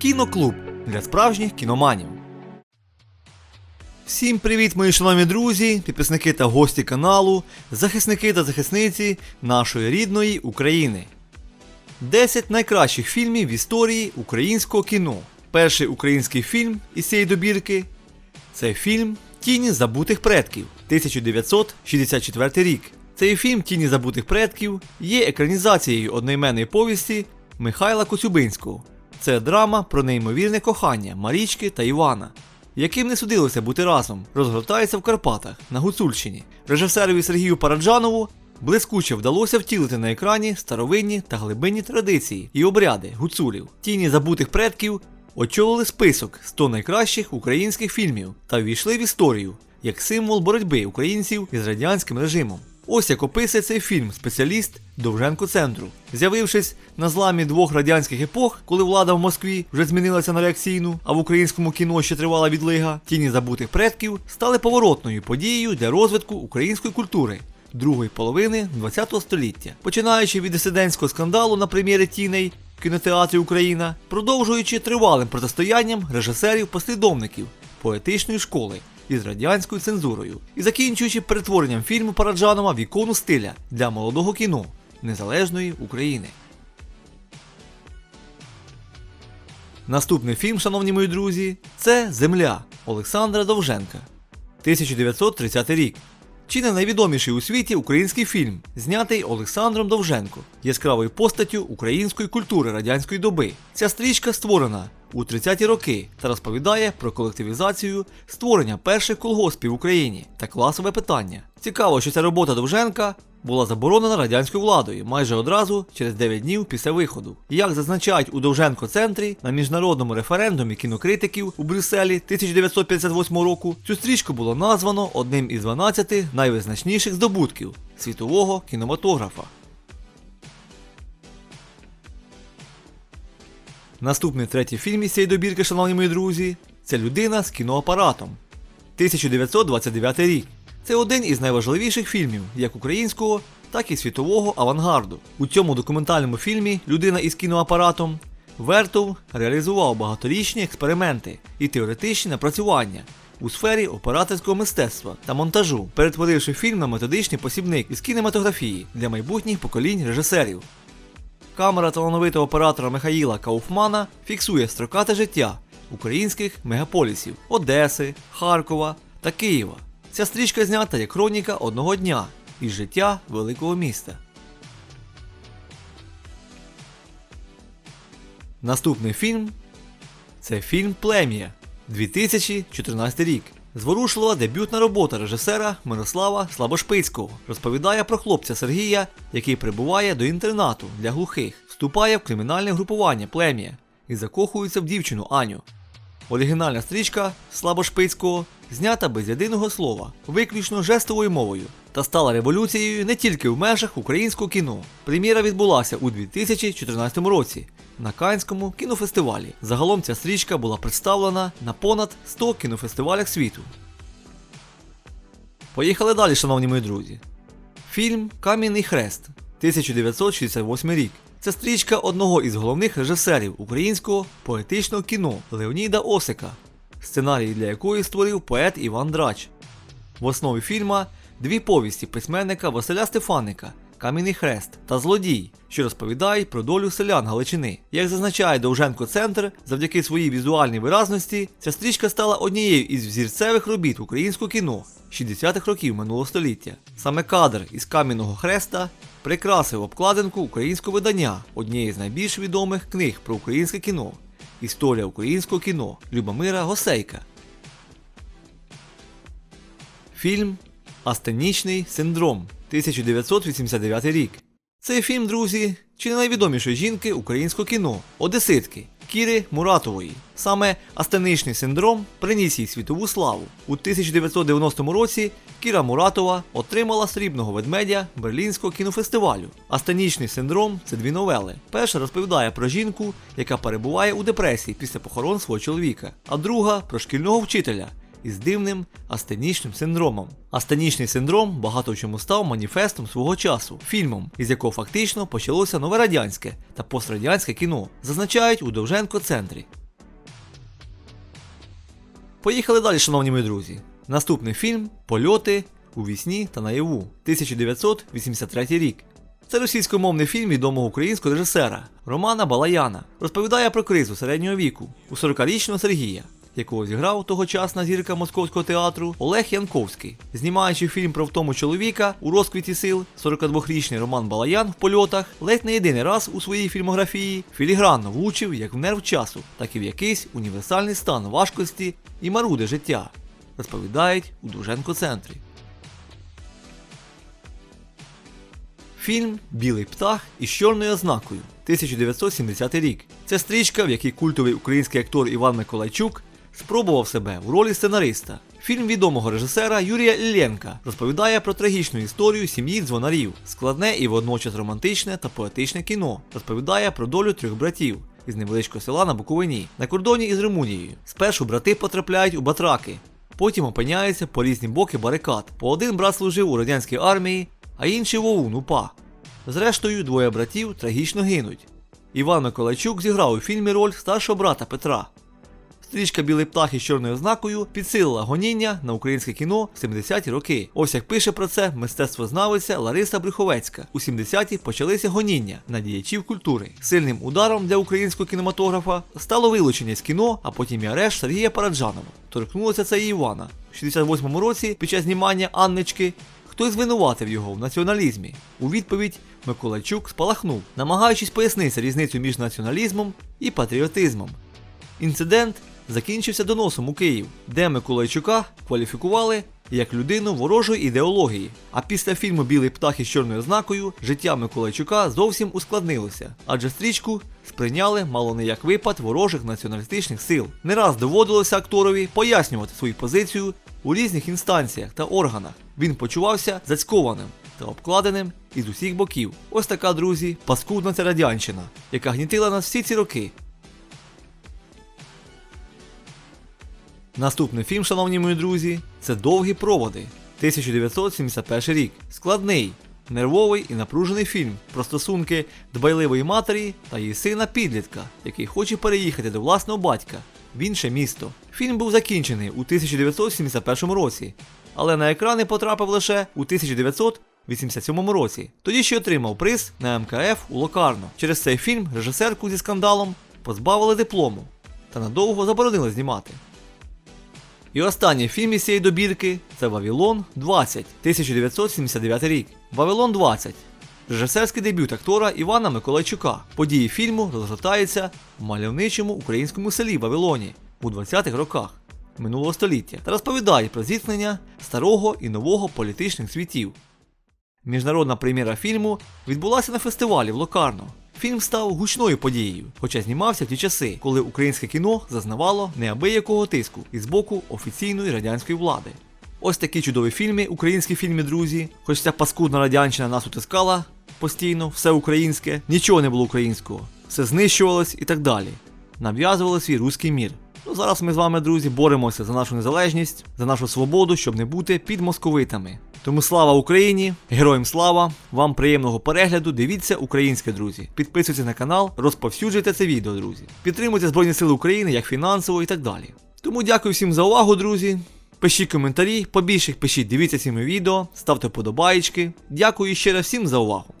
Кіноклуб для справжніх кіноманів. Всім привіт, мої шановні друзі, підписники та гості каналу, захисники та захисниці нашої рідної України. 10 найкращих фільмів в історії українського кіно. Перший український фільм із цієї добірки це фільм Тіні забутих предків 1964 рік. Цей фільм Тіні забутих предків є екранізацією одноіменної повісті Михайла Коцюбинського. Це драма про неймовірне кохання Марічки та Івана, яким не судилося бути разом, розгортається в Карпатах на Гуцульщині. Режисерові Сергію Параджанову блискуче вдалося втілити на екрані старовинні та глибинні традиції і обряди гуцулів. Тіні забутих предків очолили список 100 найкращих українських фільмів та ввійшли в історію як символ боротьби українців із радянським режимом. Ось як описує цей фільм спеціаліст Довженко центру. З'явившись на зламі двох радянських епох, коли влада в Москві вже змінилася на реакційну, а в українському кіно ще тривала відлига, тіні забутих предків стали поворотною подією для розвитку української культури другої половини ХХ століття, починаючи від дисидентського скандалу на прем'єрі тіней в кінотеатрі Україна, продовжуючи тривалим протистоянням режисерів-послідовників поетичної школи із радянською цензурою і закінчуючи перетворенням фільму Параджанова в ікону стиля для молодого кіно незалежної України. Наступний фільм, шановні мої друзі, це Земля Олександра Довженка. 1930 рік. Чи не найвідоміший у світі український фільм, знятий Олександром Довженко, яскравою постаттю української культури радянської доби. Ця стрічка створена у 30-ті роки та розповідає про колективізацію створення перших колгоспів в Україні та класове питання. Цікаво, що ця робота Довженка була заборонена радянською владою майже одразу через 9 днів після виходу. Як зазначають у Довженко центрі на міжнародному референдумі кінокритиків у Брюсселі 1958 року, цю стрічку було названо одним із 12 найвизначніших здобутків світового кінематографа. Наступний третій фільм із цієї добірки, шановні мої друзі, це людина з кіноапаратом. 1929 рік. Це один із найважливіших фільмів як українського, так і світового авангарду. У цьому документальному фільмі Людина із кіноапаратом Вертов реалізував багаторічні експерименти і теоретичні напрацювання у сфері операторського мистецтва та монтажу, перетворивши фільм на методичний посібник із кінематографії для майбутніх поколінь режисерів. Камера талановитого оператора Михаїла Кауфмана фіксує строкате життя українських мегаполісів Одеси, Харкова та Києва. Ця стрічка знята як хроніка одного дня із життя великого міста. Наступний фільм це фільм Плем'я 2014 рік. Зворушлива дебютна робота режисера Мирослава Слабошпицького розповідає про хлопця Сергія, який прибуває до інтернату для глухих, вступає в кримінальне групування плем'я і закохується в дівчину Аню. Оригінальна стрічка Слабошпицького знята без єдиного слова, виключно жестовою мовою, та стала революцією не тільки в межах українського кіно. Прем'єра відбулася у 2014 році на Канському кінофестивалі. Загалом ця стрічка була представлена на понад 100 кінофестивалях світу. Поїхали далі, шановні мої друзі. Фільм Кам'яний хрест 1968 рік. Це стрічка одного із головних режисерів українського поетичного кіно Леоніда Осика, сценарій для якої створив поет Іван Драч. В основі фільма дві повісті письменника Василя Стефаника Кам'яний хрест та Злодій, що розповідають про долю селян Галичини. Як зазначає Довженко Центр, завдяки своїй візуальній виразності, ця стрічка стала однією із взірцевих робіт українського кіно 60-х років минулого століття. Саме кадр із кам'яного хреста прикрасив обкладинку українського видання однієї з найбільш відомих книг про українське кіно Історія українського кіно Любомира Госейка. Фільм Астенічний синдром 1989 рік. Цей фільм, друзі, чи не найвідомішої жінки українського кіно Одеситки Кіри Муратової. Саме астеничний синдром приніс їй світову славу. У 1990 році Кіра Муратова отримала срібного ведмедя Берлінського кінофестивалю. Астенічний синдром це дві новели. Перша розповідає про жінку, яка перебуває у депресії після похорон свого чоловіка, а друга про шкільного вчителя, із дивним астенічним синдромом. Астенічний синдром багато в чому став маніфестом свого часу, фільмом, із якого фактично почалося нове радянське та пострадянське кіно, зазначають у Довженко центрі. Поїхали далі, шановні мої друзі. Наступний фільм Польоти у вісні та наяву 1983 рік. Це російськомовний фільм відомого українського режисера Романа Балаяна. Розповідає про кризу середнього віку у 40-річного Сергія, якого зіграв тогочасна зірка московського театру Олег Янковський. Знімаючи фільм про втому чоловіка у розквіті сил, 42-річний Роман Балаян в польотах ледь не єдиний раз у своїй фільмографії філігранно влучив як в нерв часу, так і в якийсь універсальний стан важкості і маруди життя, розповідають у Дуженко центрі. Фільм Білий птах із чорною ознакою 1970 рік. Це стрічка, в якій культовий український актор Іван Миколайчук спробував себе в ролі сценариста. Фільм відомого режисера Юрія Іллєнка розповідає про трагічну історію сім'ї дзвонарів, складне і водночас романтичне та поетичне кіно. Розповідає про долю трьох братів із невеличкого села на Буковині, на кордоні із Румунією. Спершу брати потрапляють у батраки, потім опиняються по різні боки барикад. По один брат служив у радянській армії, а інший в ОУН УПА. Зрештою, двоє братів трагічно гинуть. Іван Миколайчук зіграв у фільмі роль старшого брата Петра. Стрічка Білий птах із чорною ознакою підсилила гоніння на українське кіно в 70-ті роки. Ось як пише про це мистецтвознавиця Лариса Брюховецька. У 70-ті почалися гоніння на діячів культури. Сильним ударом для українського кінематографа стало вилучення з кіно, а потім і арешт Сергія Параджанова. Торкнулося це і Івана. У 68-му році, під час знімання Аннички, Хтось звинуватив його в націоналізмі. У відповідь Миколайчук спалахнув, намагаючись пояснити різницю між націоналізмом і патріотизмом. Інцидент закінчився доносом у Київ, де Миколайчука кваліфікували як людину ворожої ідеології. А після фільму Білий птах із чорною знакою життя Миколайчука зовсім ускладнилося, адже стрічку сприйняли мало не як випад ворожих націоналістичних сил. Не раз доводилося акторові пояснювати свою позицію у різних інстанціях та органах. Він почувався зацькованим та обкладеним із усіх боків. Ось така, друзі, паскудна ця радянщина, яка гнітила нас всі ці роки. Наступний фільм, шановні мої друзі, це Довгі проводи 1971 рік. Складний, нервовий і напружений фільм про стосунки дбайливої матері та її сина підлітка, який хоче переїхати до власного батька в інше місто. Фільм був закінчений у 1971 році, але на екрани потрапив лише у 1987 році. Тоді ще отримав приз на МКФ у Локарно. Через цей фільм режисерку зі скандалом позбавили диплому та надовго заборонили знімати. І останній фільм із цієї добірки це Вавилон 20, 1979 рік. Вавилон 20. Режисерський дебют актора Івана Миколайчука. Події фільму розгортаються в мальовничому українському селі Вавилоні у 20-х роках минулого століття та розповідають про зіткнення старого і нового політичних світів. Міжнародна прем'єра фільму відбулася на фестивалі в Локарно. Фільм став гучною подією, хоча знімався в ті часи, коли українське кіно зазнавало неабиякого тиску із боку офіційної радянської влади. Ось такі чудові фільми, українські фільми, друзі. Хоч ця паскудна радянщина нас утискала постійно, все українське, нічого не було українського, все знищувалось і так далі. Нав'язували свій руський мір. Ну зараз ми з вами, друзі, боремося за нашу незалежність, за нашу свободу, щоб не бути під московитами. Тому слава Україні, героям слава! Вам приємного перегляду, дивіться українське, друзі. Підписуйтесь на канал, розповсюджуйте це відео, друзі. Підтримуйте Збройні Сили України як фінансово і так далі. Тому дякую всім за увагу, друзі. Пишіть коментарі, побільше пишіть, дивіться ці відео, ставте подобаєчки. Дякую ще раз всім за увагу.